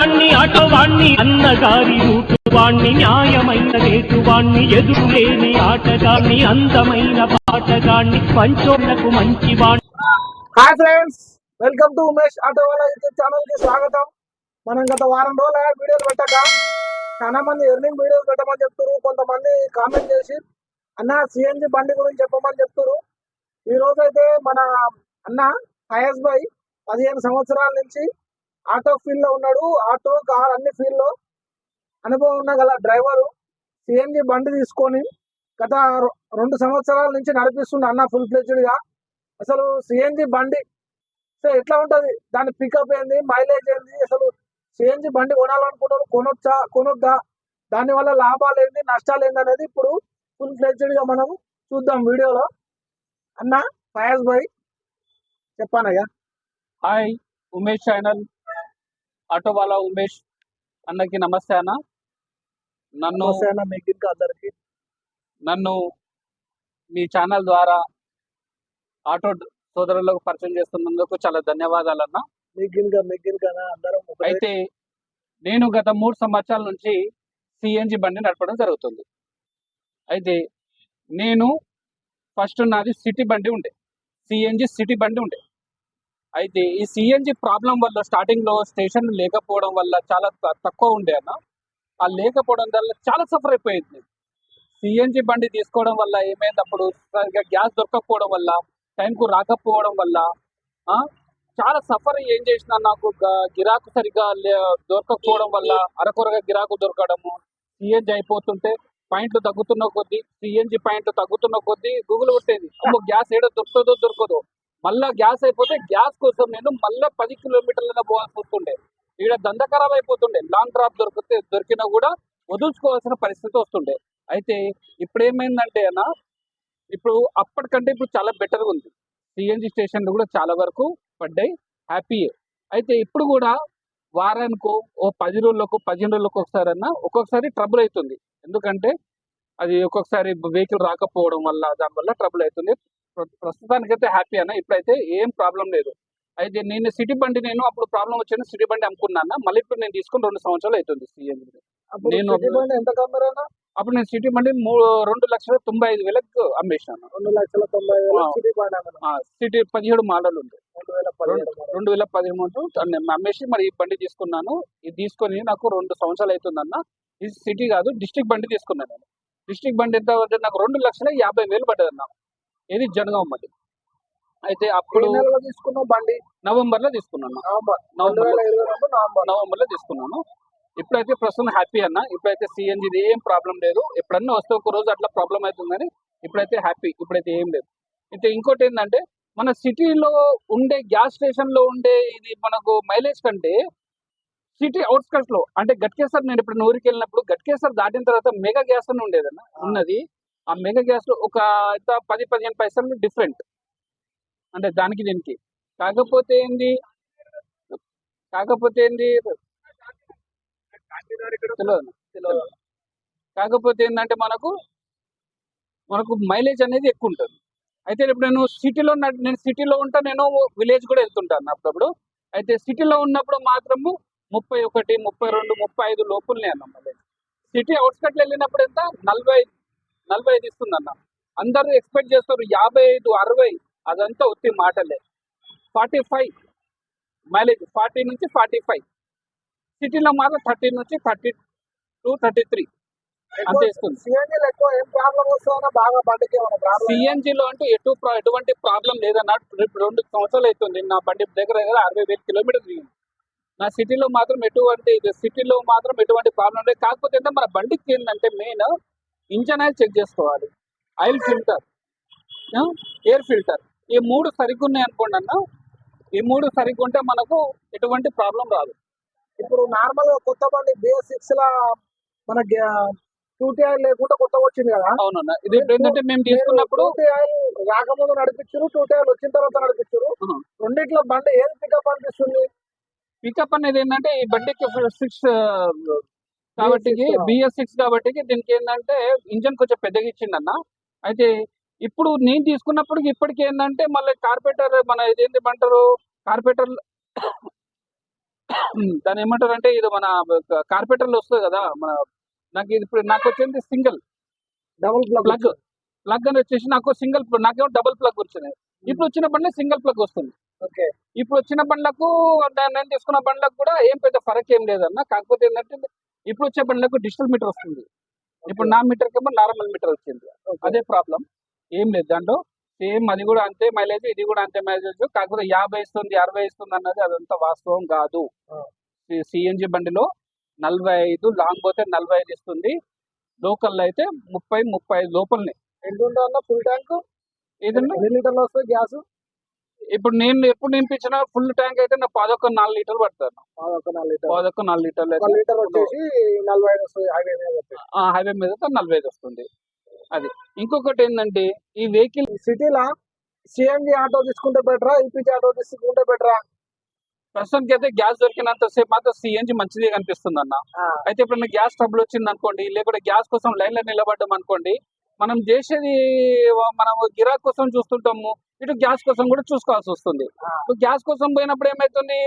వాణ్ణి అటవాణ్ణి అన్నగారి రూటువాణ్ణి న్యాయమైన రేటువాణ్ణి ఎదురులేని ఆటగాణ్ణి అందమైన పాటగాణ్ణి పంచోళ్ళకు మంచి వాణ్ణి. Hi friends welcome to Umesh auto వాళ్ళ యూట్యూబ్ ఛానల్కి స్వాగతం. మనం గత వారం రోజుల వీడియోలు పెట్టక చాలా మంది ఎర్నింగ్ వీడియోలు పెట్టమని చెప్తారు కొంతమంది కామెంట్ చేసి అన్న సిఎన్జి బండి గురించి చెప్పమని చెప్తారు ఈ రోజు అయితే మన అన్న హయస్ బాయ్ పదిహేను సంవత్సరాల నుంచి ఆటో ఫీల్డ్లో ఉన్నాడు. ఆటో కార్ అన్ని ఫీల్డ్లో అనుభవం ఉన్న గల డ్రైవరు సిఎన్జి బండి తీసుకొని గత రెండు సంవత్సరాల నుంచి నడిపిస్తుంది అన్న ఫుల్ ఫ్లెజ్డ్గా అసలు సిఎన్జి బండి సో ఎట్లా ఉంటది? దాని పికప్ ఏంది? మైలేజ్ ఏంది? అసలు సిఎన్జి బండి కొనాలనుకుంటారు కొనొచ్చా? కొనొద్దా? దాని వల్ల లాభాలు ఏంటి నష్టాలు ఏంటి అనేది ఇప్పుడు ఫుల్ ఫ్లెడ్జెడ్గా మనం చూద్దాం వీడియోలో. అన్న Fayaz bhai చెప్పానయ్యా. Hi Umesh channel. Auto వాళ్ళ ఉమేష్ అన్నకి నమస్తే అన్న. నన్ను మీకు ఇంకా అందరికి. నన్ను మీ ఛానల్ ద్వారా ఆటో సోదరులకు పరిచయం చేస్తున్నందుకు చాలా ధన్యవాదాలు అన్న. ఇంకా అందరం. అయితే నేను గత మూడు సంవత్సరాల నుంచి సిఎన్జి బండి నడపడం జరుగుతుంది. అయితే నేను ఫస్ట్ నాది సిటీ బండి ఉండే సిఎన్జి సిటీ బండి ఉండే. అయితే ఈ సిఎన్జి ప్రాబ్లం వల్ల స్టార్టింగ్లో స్టేషన్ లేకపోవడం వల్ల చాలా త- తక్కువ ఉండే అన్న. ఆ లేకపోవడం వల్ల చాలా సఫర్ అయిపోయింది. సిఎన్జి బండి తీసుకోవడం వల్ల ఏమైంది అప్పుడు? సరిగ్గా గ్యాస్ దొరకకపోవడం వల్ల టైంకు రాకపోవడం వల్ల ఆ, చాలా సఫర్ ఏం చేసిన నాకు గిరాకు సరిగ్గా లే- దొరకకపోవడం వల్ల అరకొరగా గిరాకు దొరకడము సిఎన్జి అయిపోతుంటే పాయింట్లు తగ్గుతున్న కొద్దీ సిఎన్జి పాయింట్లు తగ్గుతున్న కొద్దీ గూగుల్ కొట్టేది అమ్మో గ్యాస్ ఏడో దొరుకుతుందో దొరకదు. మళ్ళా గ్యాస్ అయిపోతే గ్యాస్ కోసం నేను మళ్ళా పది కిలోమీటర్ల పోవాల్సి వస్తుండే ఇక్కడ దంద ఖరాబ్ అయిపోతుండే. లాంగ్ డ్రాప్ దొరికితే దొరికినా కూడా వదుల్చుకోవాల్సిన పరిస్థితి వస్తుండే. అయితే ఇప్పుడు ఏమైందంటే అన్న ఇప్పుడు అప్పటికంటే ఇప్పుడు చాలా బెటర్గా ఉంది. సిఎన్జి స్టేషన్లు కూడా చాలా వరకు పడ్డాయి. హ్యాపీయే. అయితే ఇప్పుడు కూడా వారానికో ఓ పది రోజులకు పదిహేను రోజులకు ఒకసారి అన్న ఒక్కొక్కసారి ట్రబుల్ అవుతుంది. ఎందుకంటే అది ఒక్కొక్కసారి వెహికల్ రాకపోవడం వల్ల దానివల్ల ట్రబుల్ అవుతుంది. ప్రస్తుతానికైతే హ్యాపీ అన్న. ఇప్పుడైతే ఏం ప్రాబ్లం లేదు. అయితే నేను సిటీ బండి నేను అప్పుడు ప్రాబ్లం వచ్చిన సిటీ బండి అమ్ముకున్నాను. మళ్ళీ ఇప్పుడు నేను తీసుకుని రెండు సంవత్సరాలు అవుతుంది అప్పుడు నేను ఎంత అప్పుడు నేను సిటీ బండి మూడు రెండు లక్షల తొంభై ఐదు వేలకు అమ్మేసినాను రెండు లక్షల తొంభై. సిటీ బండి అన్న ఆ, సిటీ పదిహేడు మోడల్ ఉంది. రెండు వేల పదిహేను నేను అమ్మేసి మరి ఈ బండి తీసుకున్నాను. ఇది తీసుకొని నాకు రెండు సంవత్సరాలు అవుతుందన్న ఇది సిటీ కాదు డిస్ట్రిక్ట్ బండి తీసుకున్నాను నేను. డిస్ట్రిక్ట్ బండి ఎంత నాకు రెండు లక్షల యాభై వేలు పడ్డది ఇది జనగాం బండి అయితే అప్పుడు తీసుకున్న బండి? నవంబర్. లో తీసుకున్నాను నవంబర్ నవంబర్. లో తీసుకున్నాను. ఇప్పుడైతే ప్రస్తుతం హ్యాపీ అన్న. ఇప్పుడైతే సిఎన్జి ఏం ప్రాబ్లం లేదు. ఎప్పుడన్నా వస్తే ఒక రోజు అట్లా ప్రాబ్లం అవుతుంది కానీ ఇప్పుడైతే హ్యాపీ. ఇప్పుడైతే ఏం లేదు. అయితే ఇంకోటి ఏంటంటే మన సిటీలో ఉండే గ్యాస్ స్టేషన్లో ఉండే ఇది మనకు మైలేజ్ కంటే సిటీ అవుట్స్కట్స్లో అంటే గట్కేసర్ నేను ఇప్పుడు ఊరికి వెళ్ళినప్పుడు గట్కేసర్ దాటిన తర్వాత మెగా గ్యాస్ అని ఉండేదన్న. ఉన్నది. ఆ మెగా గ్యాస్లో ఒక ఇంత పది పదిహేను పైసలు డిఫరెంట్ అంటే దానికి దీనికి. కాకపోతే ఏంది? కాకపోతే ఏంది? తెలియదు కాకపోతే ఏంటంటే మనకు మనకు మైలేజ్ అనేది ఎక్కువ ఉంటుంది. అయితే ఇప్పుడు నేను సిటీలో నేను సిటీలో ఉంటా నేను విలేజ్ కూడా వెళ్తుంటాను అప్పుడప్పుడు. అయితే సిటీలో ఉన్నప్పుడు మాత్రము ముప్పై ఒకటి ముప్పై రెండు ముప్పై ఐదు లోపలనే అన్న. సిటీ అవుట్స్కట్లో వెళ్ళినప్పుడు ఎంత? నలభై నలభై ఐదు ఇస్తుంది అన్న అందరూ ఎక్స్పెక్ట్ చేస్తారు యాభై ఐదు అరవై అదంతా ఒత్తి మాటలే. ఫార్టీ ఫైవ్ మైలేజ్ ఫార్టీ నుంచి ఫార్టీ ఫైవ్. సిటీలో మాత్రం థర్టీ నుంచి థర్టీ టూ థర్టీ త్రీ. అంతే ఇస్తుంది. సిఎన్జీలో అంటూ ఎటు ఎటువంటి ప్రాబ్లం లేదన్న ఇప్పుడు రెండు సంవత్సరాలు అవుతుంది. నా బండి దగ్గర దగ్గర అరవై వేల కిలోమీటర్లు తిరిగింది. నా సిటీలో మాత్రం ఎటువంటి సిటీలో మాత్రం ఎటువంటి ప్రాబ్లం లేదు. కాకపోతే ఏంటంటే మన బండికి ఏంటంటే మెయిన్ ఇంజన్ ఆయిల్ చెక్ చేసుకోవాలి. Oil filter. Air filter. ఈ మూడు సరిగ్గా ఉన్నాయి అనుకోండి అన్న. ఈ మూడు సరిగ్గా ఉంటే మనకు ఎటువంటి ప్రాబ్లం రాదు. ఇప్పుడు నార్మల్గా కొత్త బండి బిఎస్ సిక్స్ లా మన టూటీ ఆయిల్ లేకుండా కొత్త వచ్చింది కదా? అవునన్న. ఇది ఏంటంటే మేము తీసుకున్నప్పుడు టూటీ ఆయిల్ రాకముందు నడిపించారు టూటీ ఆయిల్ వచ్చిన తర్వాత నడిపించారు. రెండిట్లో బండి ఏది పికప్ అనిపిస్తుంది? పికప్ అనేది ఏంటంటే ఈ బండికి సిక్స్ కాబట్టి BS6 బిఎస్ సిక్స్ కాబట్టి దీనికి ఏంటంటే ఇంజన్ కొంచెం పెద్దగా ఇచ్చిండన్న. అయితే ఇప్పుడు నేను తీసుకున్నప్పటికి ఇప్పటికి ఏంటంటే మళ్ళీ కార్పెటర్ మన ఇదేంటి అంటారు కార్పెటర్ దాని ఏమంటారు అంటే ఇది మన కార్పెంటర్లో వస్తుంది కదా మన నాకు ఇది ఇప్పుడు నాకు వచ్చింది సింగిల్. డబుల్ ప్లగ్ ప్లగ్ అని వచ్చేసి నాకు సింగిల్ నాకేమో డబుల్ ప్లగ్ వచ్చినాయి. ఇప్పుడు వచ్చిన బండ్లే సింగిల్ ప్లగ్ వస్తుంది. ఓకే. ఇప్పుడు వచ్చిన బండ్లకు నేను తీసుకున్న బండ్లకు కూడా ఏం పెద్ద ఫరక్ ఏం లేదన్న. కాకపోతే ఏంటంటే ఇప్పుడు వచ్చే బండ్లకు డిజిటల్ మీటర్ వస్తుంది. ఇప్పుడు నా మీటర్ కేమో నార్మల్ మీటర్ వచ్చింది. అదే ప్రాబ్లం. ఏం లేదు. దాంట్లో సేమ్ అది కూడా అంతే మైలేజ్ ఇది కూడా అంతే మైలేజ్. కాకపోతే యాభై ఇస్తుంది అరవై ఇస్తుంది అన్నది అదంతా వాస్తవం కాదు. సిఎన్జి బండిలో నలభై ఐదు లాంగ్ పోతే నలభై ఐదు ఇస్తుంది. లోకల్ అయితే ముప్పై ముప్పై ఐదు లోపలనే. ఎంత ఉంటుంది ఫుల్ ట్యాంక్ ఏదన్నా? ఎన్ని లీటర్లు వస్తుంది గ్యాస్? ఇప్పుడు నేను ఎప్పుడు నింపించిన ఫుల్ ట్యాంక్ అయితే నా పదొక్క నాలుగు లీటర్లు పడతాను ఒక నాలుగు లీటర్ పదొక్క నాలుగు లీటర్లు ఒక లీటర్ వచ్చేసి నలభై ఐదు వస్తుంది హైవే మీద హైవే మీద నలభై ఐదు వస్తుంది. అది. ఇంకొకటి ఏంటంటే ఈ వెహికల్ సిటీలో? సిఎన్జి ఆటో తీసుకుంటే బెటరా ఎల్పిజి ఆటో తీసుకుంటే బెటరా ప్రస్తుతానికి అయితే గ్యాస్ దొరికినంత సేపు మాత్రం సిఎన్జి మంచిదే కనిపిస్తుంది అన్న అయితే ఇప్పుడు గ్యాస్ ట్రబుల్ వచ్చింది అనుకోండి లేకుంటే గ్యాస్ కోసం లైన్లో నిలబడ్డాం అనుకోండి మనం చేసేది మనం గిరాక్ కోసం చూస్తుంటాము. ఇటు గ్యాస్ కోసం కూడా చూసుకోవాల్సి వస్తుంది. గ్యాస్ కోసం పోయినప్పుడు ఏమైతుంది?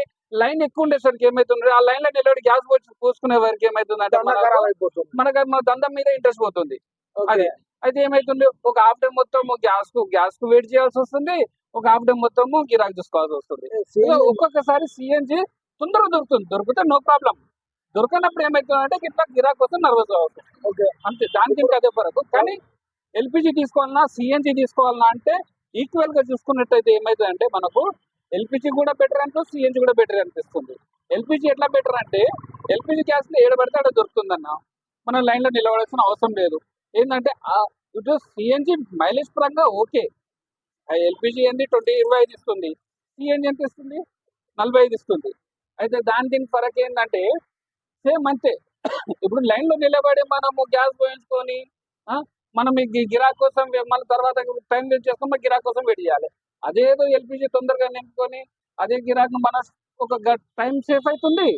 లైన్ ఎక్కువ ఉండేసరికి ఏమైతుంది? ఆ లైన్లో నిలబడి గ్యాస్ పోసి పూసుకునే వరకు ఏమైతుంది అంటే మనకు మన దండం మీద ఇంట్రెస్ట్ పోతుంది. అదే. అయితే ఏమైతుంది? ఒక హాఫ్ డే మొత్తం గ్యాస్కు గ్యాస్కు వెయిట్ చేయాల్సి వస్తుంది. ఒక హాఫ్ డే మొత్తము గిరాక్ చూసుకోవాల్సి వస్తుంది. ఒక్కొక్కసారి సిఎన్జి తొందరగా దొరుకుతుంది. దొరికితే నో ప్రాబ్లం. దొరకనప్పుడు ఏమవుతుందంటే ఇట్లా గిరాక్ వస్తే నర్వస్ అవుతుంది అంతే. దానికి ఇంకా అదే వరకు. కానీ ఎల్పిజి తీసుకోవాలన్నా సిఎన్జి తీసుకోవాలన్నా అంటే ఈక్వల్గా చూసుకున్నట్టయితే ఏమైతుందంటే మనకు ఎల్పిజి కూడా బెటర్ అనిపిస్తుంది సిఎన్జి కూడా బెటర్ అనిపిస్తుంది. ఎల్పిజి ఎట్లా బెటర్ అంటే ఎల్పిజి గ్యాస్లో ఏడ పడితే అక్కడ దొరుకుతుందన్న. మనం లైన్లో నిలబడాల్సిన అవసరం లేదు. ఏంటంటే ఇటు సిఎన్జి మైలేజ్ పరంగా ఓకే. ఎల్పిజి ఏంది? ట్వంటీ ఇరవై ఐదు ఇస్తుంది. సిఎన్జి ఎంత ఇస్తుంది? నలభై ఐదు ఇస్తుంది. అయితే దాని దీనికి ఫరక్ ఏంటంటే సేమ్ అంతే. ఇప్పుడు లైన్లో నిలబడి మనము గ్యాస్ పోయించుకొని మనం గిరాక్ కోసం మళ్ళీ తర్వాత టైం వేస్ట్ చేసుకొని మళ్ళీ గిరాక్ కోసం వెయిట్ చేయాలి. అదేదో ఎల్పిజి తొందరగా నింపుకొని అదే గిరాక్ మన ఒక టైం సేఫ్ అవుతుంది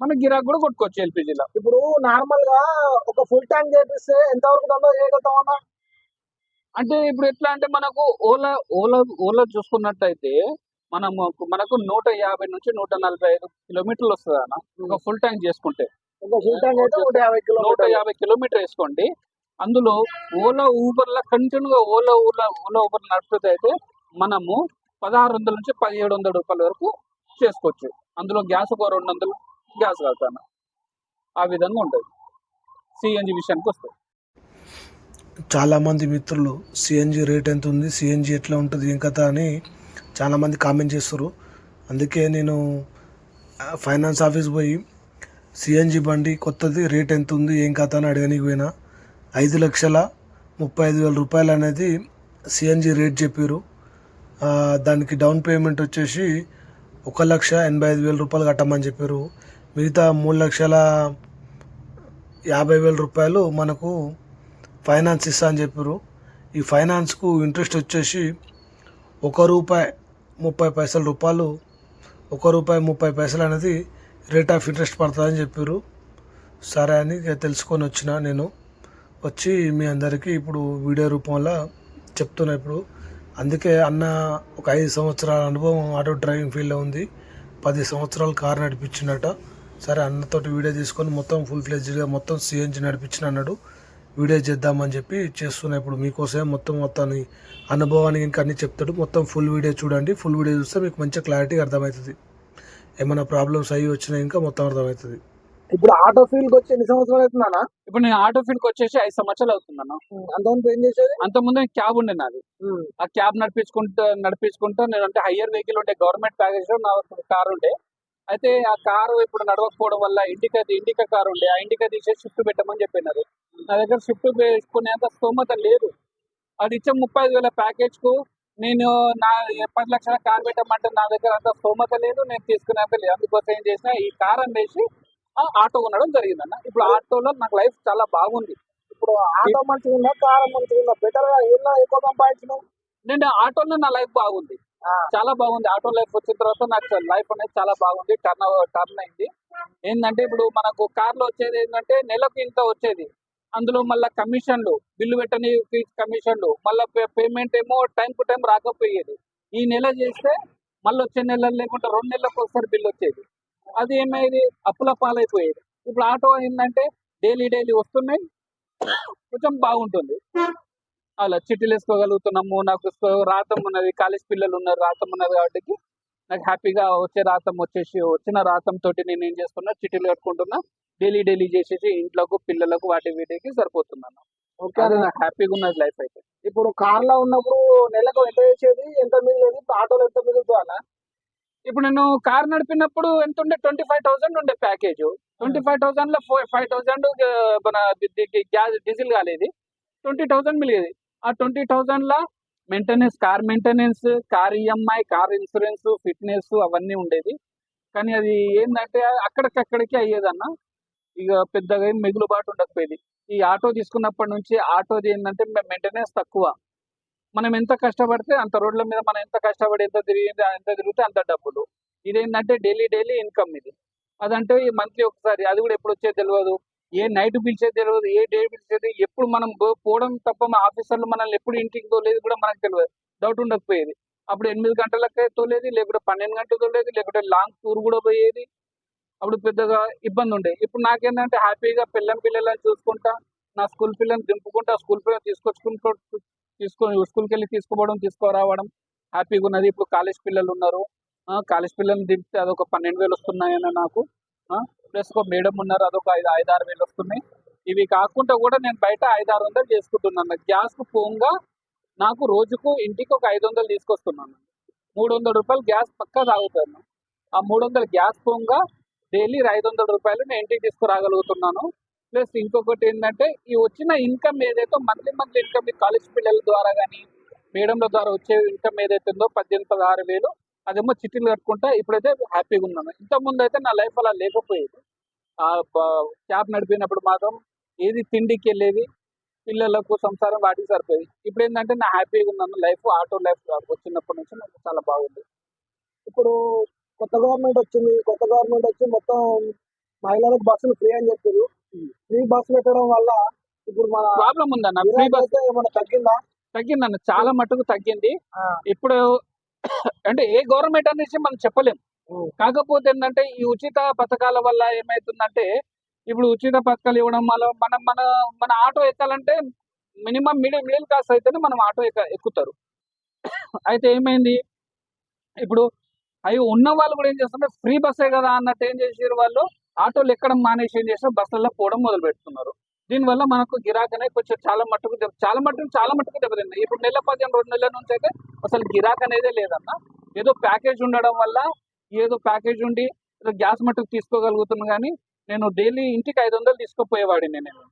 మన గిరాక్ కూడా కొట్టుకోవచ్చు ఎల్పిజిలో. ఇప్పుడు నార్మల్గా ఒక ఫుల్ ట్యాంక్ చేపిస్తే ఎంత వరకు దండ చేయగలుగుతాం అన్న? అంటే ఇప్పుడు ఎట్లా అంటే మనకు ఓలా ఓలా ఓలా చూసుకున్నట్టయితే మనము మనకు నూట యాభై నుంచి నూట నలభై ఐదు కిలోమీటర్లు వస్తుంది అన్న ఒక ఫుల్ ట్యాంక్ చేసుకుంటే నూట యాభై కిలోమీటర్ వేసుకోండి. అందులో ఓలా ఊబర్ల కంటిన్యూగా ఓలా ఓలా ఓలా ఊబర్ నడుపుతుంది అయితే మనము పదహారు వందల నుంచి పదిహేడు వందల రూపాయల వరకు చేసుకోవచ్చు. అందులో గ్యాస్ ఒక రెండు వందలు గ్యాస్ కడతాను. ఆ విధంగా ఉంటుంది. సిఎన్జి విషయానికి వస్తుంది చాలామంది మిత్రులు సిఎన్జి రేట్ ఎంత ఉంది సిఎన్జి ఎట్లా ఉంటుంది ఏం కథ అని చాలామంది కామెంట్ చేస్తారు. అందుకే నేను ఫైనాన్స్ ఆఫీస్ పోయి సిఎన్జి బండి కొత్తది రేట్ ఎంత ఉంది ఏం కథ అని అడగనికి పోయినా. ఐదు లక్షల ముప్పై ఐదు వేల రూపాయలు అనేది సిఎన్జి రేట్ చెప్పారు. దానికి డౌన్ పేమెంట్ వచ్చేసి ఒక లక్ష ఎనభై ఐదు వేల రూపాయలు కట్టమని చెప్పారు. మిగతా మూడు లక్షల యాభై వేల రూపాయలు మనకు ఫైనాన్స్ ఇస్తా అని చెప్పారు. ఈ ఫైనాన్స్కు ఇంట్రెస్ట్ వచ్చేసి ఒక రూపాయి ముప్పై పైసల రూపాయలు ఒక రూపాయి ముప్పై పైసలు అనేది రేట్ ఆఫ్ ఇంట్రెస్ట్ పడుతుందని చెప్పారు. సరే అని ఇక తెలుసుకొని వచ్చిన నేను. వచ్చి మీ అందరికీ ఇప్పుడు వీడియో రూపంలో చెప్తున్నా ఇప్పుడు. అందుకే అన్న ఒక ఐదు సంవత్సరాల అనుభవం ఆటో డ్రైవింగ్ ఫీల్డ్లో ఉంది. పది సంవత్సరాలు కారు నడిపించినట సరే అన్నతోటి వీడియో తీసుకొని మొత్తం ఫుల్ ఫ్లెజ్డ్గా మొత్తం సిఎన్జి నడిపించిన అన్నాడు. వీడియో చేద్దామని చెప్పి చేస్తున్నా ఇప్పుడు మీకోసమే మొత్తం మొత్తాన్ని అనుభవానికి ఇంకా అన్ని చెప్తాడు. మొత్తం ఫుల్ వీడియో చూడండి. ఫుల్ వీడియో చూస్తే మీకు మంచి క్లారిటీగా అర్థమవుతుంది. ఏమైనా ప్రాబ్లమ్స్ అయ్యి వచ్చినా ఇంకా మొత్తం అర్థమవుతుంది. ఇప్పుడు ఆటో ఫీల్డ్ వచ్చి ఎన్ని సంవత్సరాలు అవుతుందా ఇప్పుడు నేను ఆటో ఫీల్డ్కి వచ్చేసి ఐదు సంవత్సరాలు అవుతుందన్న. అంతమంది ఏం చేసేది? అంతకుముందు క్యాబ్ ఉండే నాది. ఆ క్యాబ్ నడిపించుకుంటూ నడిపించుకుంటూ నేను అంటే హయ్యర్ వెహికల్ ఉండే గవర్నమెంట్ ప్యాకేజ్లో నా కార్ ఉండే. అయితే ఆ కారు ఇప్పుడు నడవకపోవడం వల్ల ఇండికా ఇండికా కార్ ఉండే. ఆ ఇండికా తీసేసి షిఫ్ట్ పెట్టమని చెప్పినారు నా దగ్గర షిఫ్ట్ వేసుకునేంత స్తోమత లేదు. అది ఇచ్చే ముప్పై ఐదు వేల ప్యాకేజ్కు నేను నా పది లక్షల కార్ పెట్టమంటే నా దగ్గర అంత స్తోమత లేదు నేను తీసుకునేంత లేదు. అందుకోసం ఏం చేసిన ఈ కార్ అమ్మేసి ఆ ఆటో కొనడం జరిగిందన్న. ఇప్పుడు ఆటోలో నాకు లైఫ్ చాలా బాగుంది. ఇప్పుడు ఆటో మంచిగా ఉందా? కారం మంచిగా ఉందా? బెటర్గా ఏదో ఎక్కువ సంపాదించిన నేను ఆటోలో నా లైఫ్ బాగుంది. చాలా బాగుంది. ఆటో లైఫ్ వచ్చిన తర్వాత నాకు లైఫ్ అనేది చాలా బాగుంది. టర్న్ టర్న్ అయింది. ఏంటంటే ఇప్పుడు మనకు కార్లో వచ్చేది ఏంటంటే నెలకు ఇంత వచ్చేది. అందులో మళ్ళీ కమిషన్లు బిల్లు పెట్టని కమిషన్లు మళ్ళీ పేమెంట్ ఏమో టైం టు టైం రాకపోయేది. ఈ నెల చేస్తే మళ్ళీ వచ్చే నెల లేకుంటే రెండు నెలలకు ఒకసారి బిల్లు వచ్చేది. అది ఏమైంది? అప్పుల పాలైపోయేది. ఇప్పుడు ఆటో ఏంటంటే డైలీ డైలీ వస్తున్నాయి. కొంచెం బాగుంటుంది. అలా చిట్టీలు వేసుకోగలుగుతున్నాము నాకు రాతం ఉన్నది. కాలేజ్ పిల్లలు ఉన్నారు. రాతం ఉన్నది కాబట్టి నాకు హ్యాపీగా వచ్చే రాతం వచ్చేసి వచ్చిన రాతం తోటి నేను ఏం చేస్తున్నా చిట్టీలు కట్టుకుంటున్నా. డైలీ డైలీ చేసేసి ఇంట్లోకి పిల్లలకు వాటి వీటికి సరిపోతున్నాను. ఓకే అది నాకు హ్యాపీగా ఉన్నది లైఫ్ అయితే. ఇప్పుడు కార్లో ఉన్నప్పుడు నెలకు ఎంత చేసేది? ఎంత మిగిలేదు? ఆటోలో ఎంత మిగులుతుందా ఇప్పుడు నేను కార్ నడిపినప్పుడు ఎంత ఉండే? ట్వంటీ ఫైవ్ థౌసండ్ ఉండే ప్యాకేజ్ ట్వంటీ ఫైవ్ థౌసండ్లో ఫైవ్ థౌసండ్ మన గ్యాస్ డీజిల్ కాలేదు. ట్వంటీ థౌసండ్ మిలిగేది ఆ ట్వంటీ థౌసండ్ లా maintenance car maintenance car EMI car insurance fitness అవన్నీ ఉండేది. కానీ అది ఏంటంటే అక్కడికక్కడికి అయ్యేదన్న. ఇక పెద్దగా మిగులుబాటు ఉండకపోయేది. ఈ ఆటో తీసుకున్నప్పటి నుంచి ఆటోది ఏంటంటే మెయింటెనెన్స్ తక్కువ. మనం ఎంత కష్టపడితే అంత రోడ్ల మీద మనం ఎంత కష్టపడి ఎంత తిరిగింది ఎంత తిరిగితే అంత డబ్బులు. ఇదేంటంటే డైలీ డైలీ ఇన్కమ్ ఇది. అదంటే మంత్లీ ఒకసారి అది కూడా ఎప్పుడు వచ్చేది తెలియదు ఏ నైట్ పిలిచేది తెలియదు ఏ డే పిలిచేది ఎప్పుడు మనం పోవడం తప్ప మా ఆఫీసర్లు మనల్ని ఎప్పుడు ఇంటికి తోలేదు కూడా మనకు తెలియదు డౌట్ ఉండకపోయేది. అప్పుడు ఎనిమిది గంటలకే తోలేది లేకుంటే పన్నెండు గంటలు తోలేది లేకుంటే లాంగ్ టూర్ కూడా పోయేది. అప్పుడు పెద్దగా ఇబ్బంది ఉండేది. ఇప్పుడు నాకేంటంటే హ్యాపీగా పిల్లం పిల్లలని చూసుకుంటా నా స్కూల్ పిల్లల్ని దింపుకుంటా స్కూల్ పిల్లలు తీసుకొచ్చుకుంటూ తీసుకొని స్కూల్కి వెళ్ళి తీసుకుపోవడం తీసుకురావడం హ్యాపీగా ఉన్నది. ఇప్పుడు కాలేజ్ పిల్లలు ఉన్నారు. కాలేజ్ పిల్లల్ని దింపితే అదొక పన్నెండు వేలు వస్తున్నాయని నాకు. ప్లస్ ఒక మేడం ఉన్నారు. అదొక ఐదు ఐదు ఆరు వేలు వస్తున్నాయి. ఇవి కాకుండా కూడా నేను బయట ఐదు ఆరు వందలు చేసుకుంటున్నాను. గ్యాస్కు పోగా నాకు రోజుకు ఇంటికి ఒక ఐదు వందలు తీసుకొస్తున్నాను. మూడు వందల రూపాయలు గ్యాస్ పక్కా తాగుతాను. ఆ మూడు వందల గ్యాస్ పోగా డైలీ ఐదు వందల రూపాయలు నేను ఇంటికి తీసుకురాగలుగుతున్నాను. ప్లస్ ఇంకొకటి ఏంటంటే ఈ వచ్చిన ఇన్కమ్ ఏదైతే మంత్లీ మంత్లీ ఇన్కమ్ ఈ కాలేజ్ పిల్లల ద్వారా కానీ మేడంల ద్వారా వచ్చే ఇన్కమ్ ఏదైతే ఉందో పద్దెనిమిది పదహారు వేలు అదేమో చిట్టీలు కట్టుకుంటా ఇప్పుడైతే హ్యాపీగా ఉన్నాను. ఇంతకుముందు అయితే నా లైఫ్ అలా లేకపోయేది. ఆ క్యాబ్ నడిపినప్పుడు మాత్రం ఏది తిండికి వెళ్ళేది పిల్లలకు సంసారం వాటికి సరిపోయేది. ఇప్పుడు ఏంటంటే నా హ్యాపీగా ఉన్నాను. లైఫ్ ఆటో లైఫ్ వచ్చినప్పటి నుంచి నాకు చాలా బాగుంది. ఇప్పుడు కొత్త గవర్నమెంట్ వచ్చింది. కొత్త గవర్నమెంట్ వచ్చి మొత్తం మహిళలకు బస్సులు ఫ్రీ అని చెప్పారు. ఫ్రీ బస్సులు పెట్టడం వల్ల ఇప్పుడు మన ప్రాబ్లం ఉందన్న ఫ్రీ బస్ ఏమైనా తగ్గిందా? తగ్గిందన్న చాలా మటుకు తగ్గింది. ఇప్పుడు అంటే ఏ గవర్నమెంట్ అనేసి మనం చెప్పలేం. ఉం. కాకపోతే ఏంటంటే ఈ ఉచిత పథకాల వల్ల ఏమైతుందంటే ఇప్పుడు ఉచిత పథకాలు ఇవ్వడం వల్ల మనం మన మన ఆటో ఎక్కాలంటే మినిమం మిడిల్ మిడిల్ క్లాస్ అయితేనే మనం ఆటో ఎక్క ఎక్కుతారు. అయితే ఏమైంది? ఇప్పుడు అవి ఉన్న వాళ్ళు కూడా ఏం చేస్తున్నారు? ఫ్రీ బస్సే కదా అన్నట్టు ఏం చేసారు వాళ్ళు? ఆటోలు ఎక్కడం మానేసి ఏం చేస్తే బస్సుల్లో పోవడం మొదలు పెడుతున్నారు దీనివల్ల మనకు గిరాకనే అనేది కొంచెం చాలా మట్టుకు దెబ్బ- చాలా మట్టుకు చాలా మట్టుకు దెబ్బతింది. ఇప్పుడు నెల పదిహేను రెండు నెలల నుంచి అయితే అసలు గిరాక్ అనేదే లేదన్న. ఏదో ప్యాకేజ్ ఉండడం వల్ల ఏదో ప్యాకేజ్ ఉండి ఏదో గ్యాస్ మట్టుకు తీసుకోగలుగుతున్నాను కానీ నేను డైలీ ఇంటికి ఐదు వందలు తీసుకుపోయేవాడిని నేను.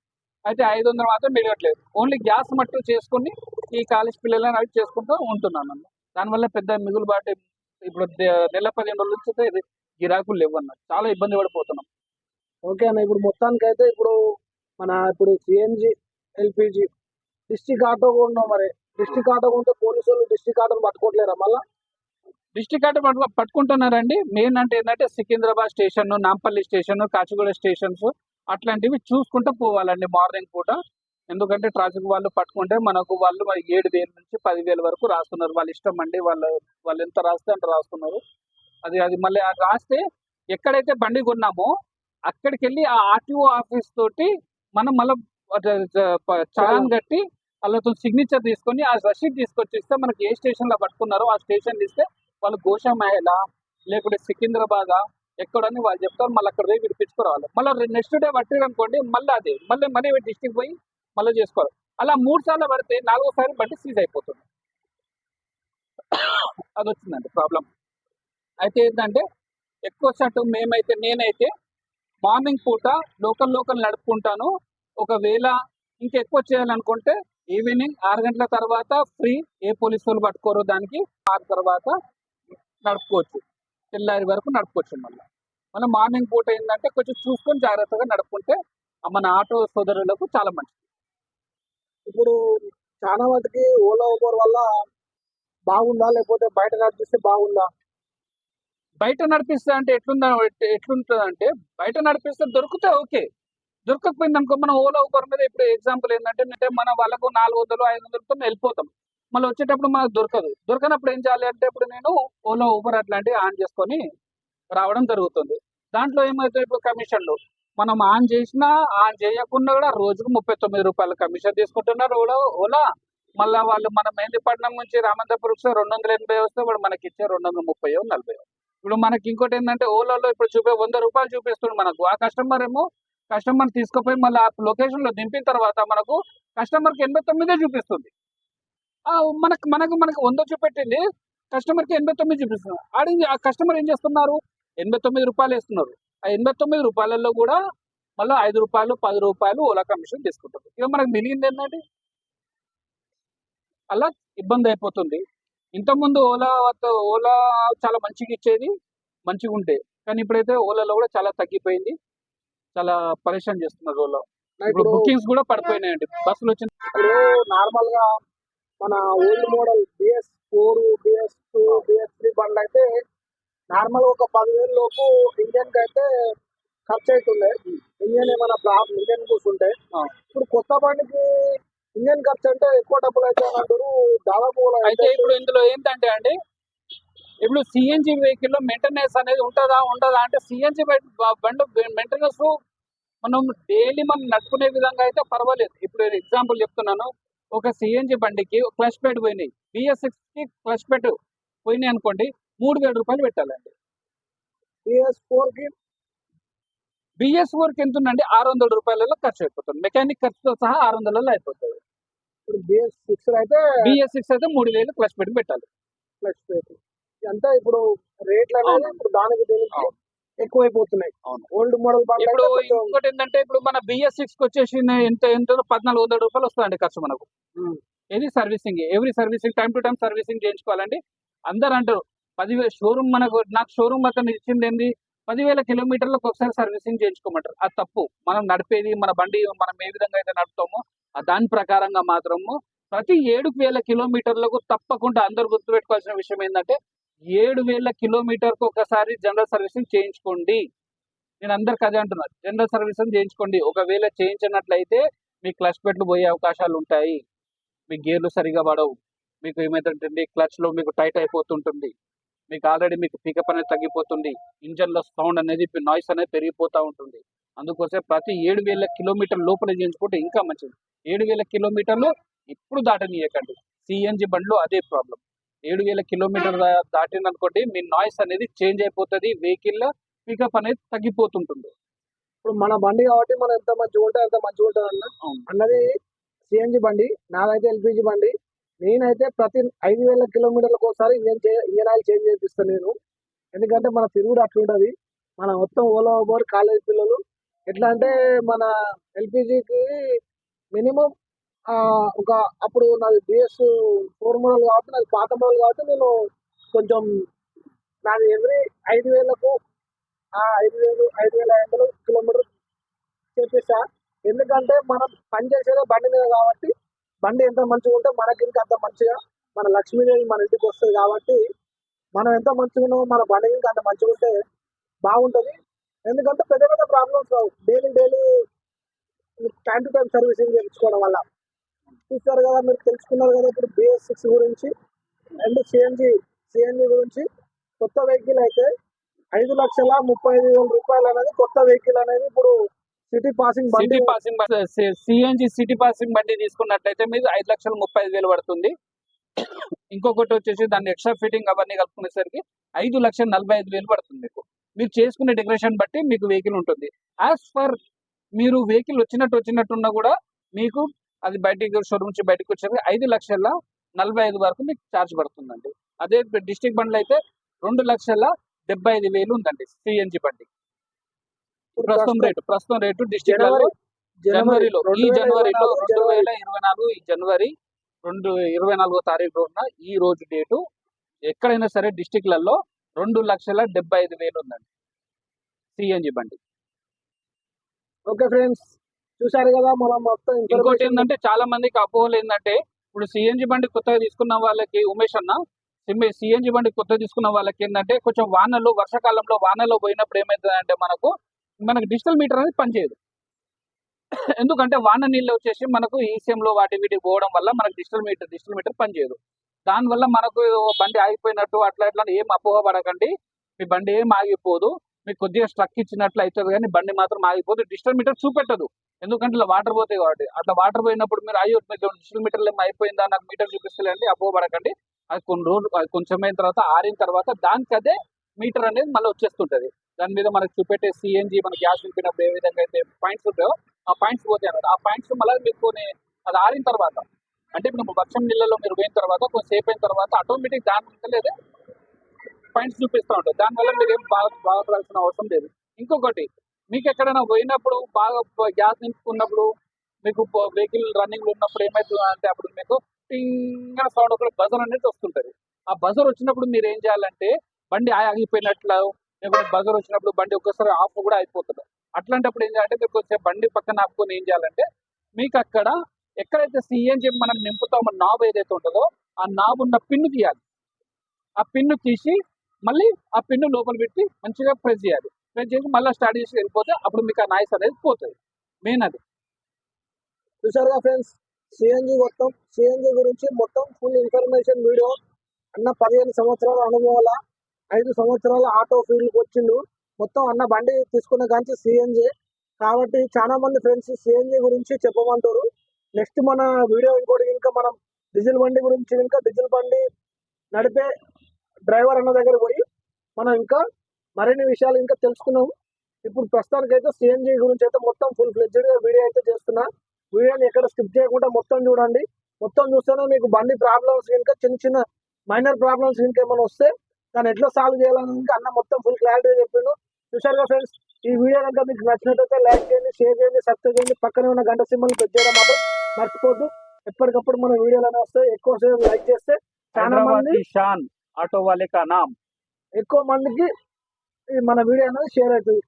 అయితే ఐదు వందలు మాత్రం మిగలట్లేదు. ఓన్లీ గ్యాస్ మట్టుకు చేసుకుని ఈ కాలేజ్ పిల్లలని అవి చేసుకుంటూ ఉంటున్నాను అన్న దానివల్ల పెద్ద మిగులుబాటు ఇప్పుడు నెల పదిహేను రోజుల నుంచి ఇది గిరాకులు లేవన్న. చాలా ఇబ్బంది పడిపోతున్నాం. ఓకే అన్న ఇప్పుడు మొత్తానికి అయితే ఇప్పుడు మన ఇప్పుడు సిఎన్జి ఎల్పిజి డిస్టిక్ ఆటో ఉన్నాం మరి. డిస్టిక్ ఆటో ఉంటే పోలీసు వాళ్ళు డిస్టిక్ ఆటోని పట్టుకోవట్లేరా మళ్ళా? డిస్టిక్ ఆటో పట్టు పట్టుకుంటున్నారండి. మెయిన్ అంటే ఏంటంటే Secunderabad station Nampally station Kacheguda stations అట్లాంటివి చూసుకుంటూ పోవాలండి మార్నింగ్ పూట. ఎందుకంటే ట్రాఫిక్ వాళ్ళు పట్టుకుంటే మనకు వాళ్ళు ఏడు వేల నుంచి పదివేల వరకు రాస్తున్నారు. వాళ్ళ ఇష్టం అండి. వాళ్ళు వాళ్ళు ఎంత రాస్తే అంత రాస్తున్నారు. అది అది మళ్ళీ అది రాస్తే ఎక్కడైతే బండి కొన్నామో అక్కడికి వెళ్ళి ఆ ఆర్టీఓ ఆఫీస్ తోటి మనం మళ్ళీ చలాన్ కట్టి వాళ్ళతో సిగ్నేచర్ తీసుకొని ఆ రసీద్ తీసుకొచ్చి ఇస్తే మనకి ఏ స్టేషన్లో పట్టుకున్నారో ఆ స్టేషన్ ఇస్తే వాళ్ళు గోషామహేల లేకుంటే సికింద్రాబాద్ ఎక్కడని వాళ్ళు చెప్తారు. మళ్ళీ అక్కడ పోయి విడిపించుకోవాలి మళ్ళీ నెక్స్ట్ డే పట్టిరు అనుకోండి మళ్ళీ అది మళ్ళీ మనీ డిస్టిక్ పోయి మళ్ళీ చేసుకోవాలి. అలా మూడు సార్లు పడితే నాలుగోసారి బండి సీజ్ అయిపోతుంది. అది వచ్చిందండి ప్రాబ్లం అయితే ఏంటంటే ఎక్కువ శాతం మేమైతే నేనైతే మార్నింగ్ పూట లోకల్ లోకల్ నడుపుకుంటాను. ఒకవేళ ఇంకెక్కువ చేయాలనుకుంటే ఈవినింగ్ ఆరు గంటల తర్వాత ఫ్రీ ఏ పోలీసు వాళ్ళు పట్టుకోరు దానికి. ఆరు తర్వాత నడుపుకోవచ్చు. తెల్లారి వరకు నడుపుకోవచ్చు మళ్ళీ. మళ్ళీ మార్నింగ్ పూట ఏంటంటే కొంచెం చూసుకొని జాగ్రత్తగా నడుపుకుంటే మన ఆటో సోదరులకు చాలా మంచిది. ఇప్పుడు చాలా వాటికి ఓలా ఊబర్ వల్ల బాగుందా? లేకపోతే బయట నడిపిస్తే బాగుందా? బయట నడిపిస్తే అంటే ఎట్లుందా ఎట్లుంటుంది అంటే బయట నడిపిస్తే దొరికితే ఓకే. దొరకకపోయింది అనుకో మనం ఓలా ఊబర్ మీద ఇప్పుడు ఎగ్జాంపుల్ ఏంటంటే అంటే మన వాళ్ళకు నాలుగు వందలు ఐదు వందలతో వెళ్ళిపోతాం. మళ్ళీ వచ్చేటప్పుడు మనకు దొరకదు. దొరకనప్పుడు ఏం చేయాలి అంటే ఇప్పుడు నేను ఓలా ఊబర్ అట్లాంటివి ఆన్ చేసుకొని రావడం జరుగుతుంది. దాంట్లో ఏమవుతాయి ఇప్పుడు కమిషన్లు? మనం ఆన్ చేసినా ఆన్ చేయకుండా కూడా రోజుకు ముప్పై తొమ్మిది రూపాయలు కమిషన్ తీసుకుంటున్నారు ఓలా ఓలా. మళ్ళీ వాళ్ళు మన మెహందీపట్నం నుంచి రామంతపురం రెండు వందల ఎనభై వస్తే వాడు మనకి ఇచ్చే రెండు వందల ముప్పై నలభై ఇప్పుడు మనకి ఇంకోటి ఏంటంటే ఓలాలో ఇప్పుడు చూపే వంద రూపాయలు చూపిస్తుంది మనకు. ఆ కస్టమర్ ఏమో కస్టమర్ తీసుకుపోయి మళ్ళీ ఆ లొకేషన్లో దింపిన తర్వాత మనకు కస్టమర్కి ఎనభై తొమ్మిదే చూపిస్తుంది. మనకు మనకు మనకు వంద చూపెట్టింది కస్టమర్కి ఎనభై తొమ్మిది చూపిస్తుంది. ఆడి ఆ కస్టమర్ ఏం చేస్తున్నారు? ఎనభై తొమ్మిది రూపాయలు వేస్తున్నారు. ఆ ఎనభై తొమ్మిది రూపాయలలో కూడా మళ్ళీ ఐదు రూపాయలు పది రూపాయలు ఓలా కమిషన్ తీసుకుంటారు ఇక మనకు మిగిలింది ఏంటంటే అలా ఇబ్బంది అయిపోతుంది. ఇంతకుముందు ఓలా వద్ద- ఓలా చాలా మంచిగా ఇచ్చేది మంచిగా ఉంటే కానీ ఇప్పుడైతే ఓలాలో కూడా చాలా తగ్గిపోయింది. చాలా పరేషాన్ చేస్తున్నారు ఓలా. ఇప్పుడు బుకింగ్స్ కూడా పడిపోయినాయండి. బస్సులు వచ్చిన ఇప్పుడు నార్మల్గా మన old model BS four BS two BS three బండ్లు అయితే నార్మల్ ఒక పదివేల లోపు ఇంజన్కి అయితే ఖర్చు అవుతుండే. ఇంజన్ ఏమైనా ప్రాబ్లం ఇంజన్ కూర్చుంటే. ఇప్పుడు కొత్త బండికి ఇంజన్ ఖర్చు అంటే ఎక్కువ డబ్బులు అయితే అంటారు దాదాపు అయితే ఇప్పుడు ఇందులో ఏంటంటే అండి ఇప్పుడు సిఎన్జి వెహికల్లో మెయింటెనెన్స్ అనేది ఉంటుందా ఉండదా అంటే సిఎన్జి బండి మెయింటెనెన్స్ మనం డైలీ మనం నడుపుకునే విధంగా అయితే పర్వాలేదు. ఇప్పుడు ఎగ్జాంపుల్ చెప్తున్నాను. ఒక సిఎన్జి బండికి క్లచ్ పెట్ పోయినాయి. బిఎస్ సిక్స్కి క్లచ్ పెట్ పోయినాయి అనుకోండి మూడు వేల రూపాయలు పెట్టాలండి. బిఎస్ ఫోర్కి? బిఎస్ ఫోర్కి ఎంత ఉందండి? ఆరు వందల రూపాయలలో ఖర్చు అయిపోతుంది. మెకానిక్ ఖర్చుతో సహా ఆరు వందలలో అయిపోతుంది. ఇప్పుడు బిఎస్ సిక్స్ అయితే బిఎస్ సిక్స్ అయితే మూడు వేలు క్లచ్ పెట్టి పెట్టాలి ప్లస్ అంతా ఇప్పుడు రేట్లు అనేది. ఇప్పుడు దానికి దీనికి. ఎక్కువైపోతున్నాయి. ఓల్డ్ మోడల్ ఇప్పుడు ఇంకోటి ఏంటంటే ఇప్పుడు మన బిఎస్ సిక్స్కి వచ్చేసి ఎంత ఎంత పద్నాలుగు వందల రూపాయలు వస్తుందండి ఖర్చు మనకు. ఇది servicing every servicing time to time servicing చేయించుకోవాలండి అందరు అంటారు పదివేల షోరూమ్ మనకు నాకు షోరూమ్ అతను ఇచ్చింది ఏంది పదివేల కిలోమీటర్లకు ఒకసారి సర్వీసింగ్ చేయించుకోమంటారు. అది తప్పు. మనం నడిపేది మన బండి మనం ఏ విధంగా అయితే నడుపుతామో దాని ప్రకారంగా మాత్రము ప్రతి ఏడు వేల కిలోమీటర్లకు తప్పకుండా అందరు గుర్తుపెట్టుకోవాల్సిన విషయం ఏంటంటే ఏడు వేల కిలోమీటర్కు ఒకసారి జనరల్ సర్వీసింగ్ చేయించుకోండి. నేను అందరికి అదే అంటున్నాను జనరల్ సర్వీసింగ్ చేయించుకోండి. ఒకవేళ చేయించినట్లయితే మీ క్లచ్ పెట్లు పోయే అవకాశాలు ఉంటాయి. మీ గేర్లు సరిగా పడవు. మీకు ఏమైతుంటుంది? క్లచ్లో మీకు టైట్ అయిపోతుంటుంది. మీకు ఆల్రెడీ మీకు పికప్ అనేది తగ్గిపోతుంది. ఇంజన్లో సౌండ్ అనేది నాయిస్ అనేది పెరిగిపోతూ ఉంటుంది. అందుకోసం ప్రతి ఏడు వేల కిలోమీటర్ లోపల చేయించుకుంటే ఇంకా మంచిది. ఏడు వేల కిలోమీటర్లు ఇప్పుడు దాటనీయకండి. సిఎన్జి బండ్లు అదే ప్రాబ్లం ఏడు వేల కిలోమీటర్ దాటిన అనుకోండి మీ నాయిస్ అనేది చేంజ్ అయిపోతుంది వెహికల్ పికప్ అనేది తగ్గిపోతుంటుంది. ఇప్పుడు మన బండి కాబట్టి మనం ఎంత మంచిగా ఉంటే అంత మంచిగా ఉంటుంది. అన్నది సిఎన్జి బండి నాదైతే ఎల్పిజి బండి. నేనైతే ప్రతి ఐదు వేల కిలోమీటర్లకు ఒకసారి ఇంజన్ చే- ఇంజన్ ఆయిల్ చేంజ్ చేపిస్తాను నేను. ఎందుకంటే మన తిరుగుడు అట్లుంటది. మన మొత్తం ఓలా ఓబోర్ కాలేజ్ పిల్లలు. ఎట్లా అంటే మన ఎల్పిజికి మినిమం ఒక అప్పుడు నాది బిఎస్ ఫోర్ మోడల్ కాబట్టి నాది పాత మోడల్ కాబట్టి నేను కొంచెం నాది ఎవ్రీ ఐదు వేలకు ఆ ఐదు వేలు ఐదు వేల ఐదు వందలు కిలోమీటర్ చేపిస్తా. ఎందుకంటే మనం పనిచేసేదే బండి మీద కాబట్టి బండి ఎంత మంచిగా ఉంటే మనకి ఇంకా అంత మంచిగా మన లక్ష్మీదేవి మన ఇంటికి వస్తుంది కాబట్టి మనం ఎంత మంచిగా ఉన్నామో మన బండి ఇంకా అంత మంచిగా ఉంటే బాగుంటుంది. ఎందుకంటే పెద్ద పెద్ద problems Rao. Daily daily time to time servicing చేయించుకోవడం వల్ల. చూస్తారు కదా మీరు తెలుసుకున్నారు కదా ఇప్పుడు బిఎస్ సిక్స్ గురించి అండ్ సిఎన్జి సిఎన్జి గురించి. కొత్త వెహికల్ అయితే ఐదు లక్షల ముప్పై ఐదు వేల రూపాయలు అనేది కొత్త వెహికల్ అనేది ఇప్పుడు city passing city passing CNG city passing బండి తీసుకున్నట్లయితే మీరు ఐదు లక్షల ముప్పై ఐదు వేలు పడుతుంది. ఇంకొకటి వచ్చేసి దాన్ని ఎక్స్ట్రా ఫిట్టింగ్ అవన్నీ కలుపుకునేసరికి ఐదు లక్షల నలభై ఐదు వేలు పడుతుంది మీకు. మీరు చేసుకునే డెకరేషన్ బట్టి మీకు వెహికల్ ఉంటుంది. యాజ్ ఫర్ మీరు వెహికల్ వచ్చినట్టు వచ్చినట్టున్నా కూడా మీకు అది బయటికి షోరూమ్ నుంచి బయటకు వచ్చేసరికి ఐదు లక్షల నలభై ఐదు వరకు మీకు ఛార్జ్ పడుతుందండి. అదే డిస్టిక్ బండ్లు అయితే రెండు లక్షల డెబ్బై ఐదు వేలు ఉందండి సిఎన్జి బండి. ప్రస్తుతం రేటు ప్రస్తుతం రేటు డిస్టిక్ జనవరి జనవరిలో ఈ జనవరిలో రెండు వేల ఇరవై నాలుగు ఈ జనవరి రెండు ఇరవై నాలుగో తారీఖు రోజున ఈ రోజు డేటు ఎక్కడైనా సరే డిస్టిక్లలో రెండు లక్షల డెబ్బై ఐదు వేలు ఉందండి. సిఎన్జి బండి. ఓకే ఫ్రెండ్స్ చూసారు కదా మనం మొత్తం ఇంకోటి ఏంటంటే చాలా మందికి అపోహలు ఏంటంటే ఇప్పుడు సిఎన్జి బండి కొత్తగా తీసుకున్న వాళ్ళకి ఉమేష్ అన్న సిఎన్జి బండి కొత్తగా తీసుకున్న వాళ్ళకి ఏంటంటే కొంచెం వానలు వర్షాకాలంలో వానలో పోయినప్పుడు ఏమవుతుందంటే మనకు మనకు డిజిటల్ మీటర్ అనేది పనిచేయదు. ఎందుకంటే వాన నీళ్ళు వచ్చేసి మనకు ఈసీఎంలో వాటి వీటికి పోవడం వల్ల మనకు డిజిటల్ మీటర్ డిజిటల్ మీటర్ పనిచేయదు. దానివల్ల మనకు బండి ఆగిపోయినట్టు అట్లా ఇట్లా ఏం అపోహ పడకండి. మీ బండి ఏం ఆగిపోదు. మీకు కొద్దిగా స్ట్రక్ ఇచ్చినట్లు అవుతుంది కానీ బండి మాత్రం ఆగిపోదు. డిజిటల్ మీటర్ చూపెట్టదు. ఎందుకంటే ఇలా వాటర్ పోతాయి కాబట్టి. అట్లా వాటర్ పోయినప్పుడు మీరు అయ్యో మీకు డిజిటల్ మీటర్లు ఏమో అయిపోయిందా? నాకు మీటర్ చూపిస్తలేండి అపోబడకండి అది కొన్ని రోజులు కొంచెం అయిన తర్వాత ఆరిన తర్వాత దానికి అదే మీటర్ అనేది మళ్ళీ వచ్చేస్తుంటది. దాని మీద మనకు చూపెట్టే సిఎన్జి మన గ్యాస్ నింపినప్పుడు ఏ విధంగా అయితే పాయింట్స్ ఉంటాయో ఆ పాయింట్స్ పోతాయి అన్నమాట. ఆ పాయింట్స్ మళ్ళీ మీకు కొన్ని అది ఆరిన తర్వాత అంటే ఇప్పుడు వర్షం నీళ్ళలో మీరు పోయిన తర్వాత కొంచెం సేపు అయిన తర్వాత ఆటోమేటిక్ దాని మీద లేదా పాయింట్స్ చూపిస్తూ ఉంటుంది దానివల్ల మీరు ఏం బాగా బాధపడాల్సిన అవసరం లేదు. ఇంకొకటి మీకు ఎక్కడైనా పోయినప్పుడు బాగా గ్యాస్ నింపుకున్నప్పుడు మీకు వెహికల్ రన్నింగ్ ఉన్నప్పుడు ఏమవుతుంది అంటే అప్పుడు మీకు టింగ్ సౌండ్ ఒక బజర్ అనేది వస్తుంటుంది. ఆ బజర్ వచ్చినప్పుడు మీరు ఏం చేయాలంటే బండి ఆగిపోయినట్లు లేకపోతే బజర్ వచ్చినప్పుడు బండి ఒక్కసారి ఆఫ్ కూడా అయిపోతుంది. అట్లాంటప్పుడు ఏం చేయాలంటే మీరు కొంచెం బండి పక్కన ఆపుకొని ఏం చేయాలంటే మీకు అక్కడ ఎక్కడైతే సిఎన్జి మనం నింపుతామో నాబ్ ఏదైతే ఉంటుందో ఆ నాబ్ ఉన్న పిన్ను తీయాలి ఆ పిన్ను తీసి మళ్ళీ ఆ పిన్ను లోపల పెట్టి మంచిగా ప్రెస్ చేయాలి. ప్రెస్ చేసి మళ్ళీ స్టార్ట్ చేసి వెళ్ళిపోతే అప్పుడు మీకు ఆ నాయిస్ అనేది పోతుంది. మెయిన్ అది. చూసారుగా ఫ్రెండ్స్ సిఎన్జి మొత్తం సిఎన్జి గురించి మొత్తం ఫుల్ ఇన్ఫర్మేషన్ వీడియో అన్న పదిహేను సంవత్సరాల అనుభవాల ఐదు సంవత్సరాల ఆటో ఫీల్డ్కి వచ్చిండు. మొత్తం అన్న బండి తీసుకున్న కానీ సిఎన్జి కాబట్టి చాలా మంది ఫ్రెండ్స్ సిఎన్జి గురించి చెప్పమంటారు. నెక్స్ట్ మన వీడియో ఇంకోటి ఇంకా మనం డీజిల్ బండి గురించి ఇంకా డీజిల్ బండి నడిపే డ్రైవర్ అన్న దగ్గర పోయి మనం ఇంకా మరిన్ని విషయాలు ఇంకా తెలుసుకున్నాం. ఇప్పుడు ప్రస్తుతానికి అయితే సిఎన్జి గురించి అయితే మొత్తం ఫుల్ ఫ్లెడ్జ్డ్గా వీడియో అయితే చేస్తున్నా. వీడియోని ఎక్కడ స్కిప్ చేయకుండా మొత్తం చూడండి. మొత్తం చూస్తేనే మీకు బండి ప్రాబ్లమ్స్ ఇంకా చిన్న చిన్న మైనర్ ప్రాబ్లమ్స్ ఇంకా ఏమైనా వస్తే దాన్ని ఎట్లా సాల్వ్ చేయాలని అన్న మొత్తం ఫుల్ క్లారిటీ చెప్పిండు. చూసారుగా ఫ్రెండ్స్ ఈ వీడియో కనుక మీకు నచ్చినట్లయితే లైక్ చేయండి షేర్ చేయండి సబ్స్క్రైబ్ చేయండి. పక్కనే ఉన్న గంట సింబల్ ప్రెస్ చేయడం మాత్రం మర్చిపోద్దు ఎప్పటికప్పుడు మన వీడియోలు అనేవి వస్తాయి. ఎక్కువ సేపు లైక్ చేస్తే చాలా మంది షాన్ ఆటో వాలే కా నామ్? ఎక్కువ మందికి ఈ మన వీడియో అనేది షేర్ అవుతుంది.